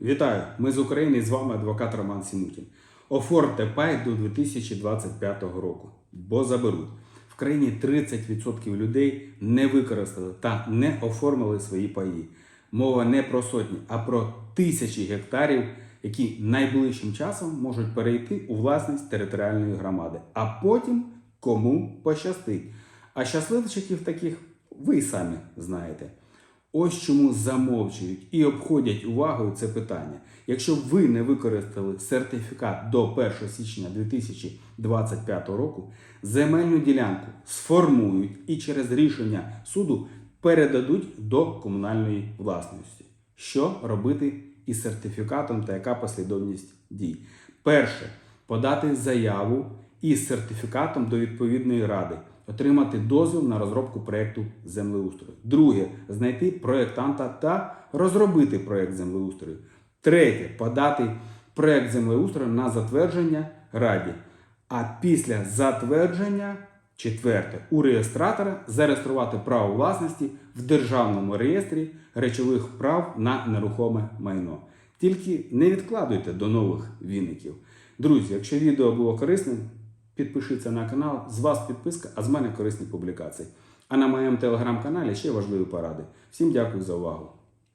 Вітаю! Ми з України і з вами адвокат Роман Сімутін. Оформте пай до 2025 року, бо заберуть. В країні 30% людей не використали та не оформили свої паї. Мова не про сотні, а про тисячі гектарів, які найближчим часом можуть перейти у власність територіальної громади, а потім кому пощастить. А щасливчиків таких ви самі знаєте. Ось чому замовчують і обходять увагою це питання. Якщо ви не використали сертифікат до 1 січня 2025 року, земельну ділянку сформують і через рішення суду передадуть до комунальної власності. Що робити із сертифікатом та яка послідовність дій? Перше подати заяву із сертифікатом до відповідної ради, отримати дозвіл на розробку проєкту землеустрою. Друге знайти проєктанта та розробити проєкт землеустрою. Третє подати проєкт землеустрою на затвердження раді. А після затвердження, четверте, у реєстратора зареєструвати право власності в державному реєстрі речових прав на нерухоме майно. Тільки не відкладуйте до нових віників. Друзі, якщо відео було корисним, підпишіться на канал. З вас підписка, а з мене корисні публікації. А на моєму телеграм-каналі ще важливі поради. Всім дякую за увагу.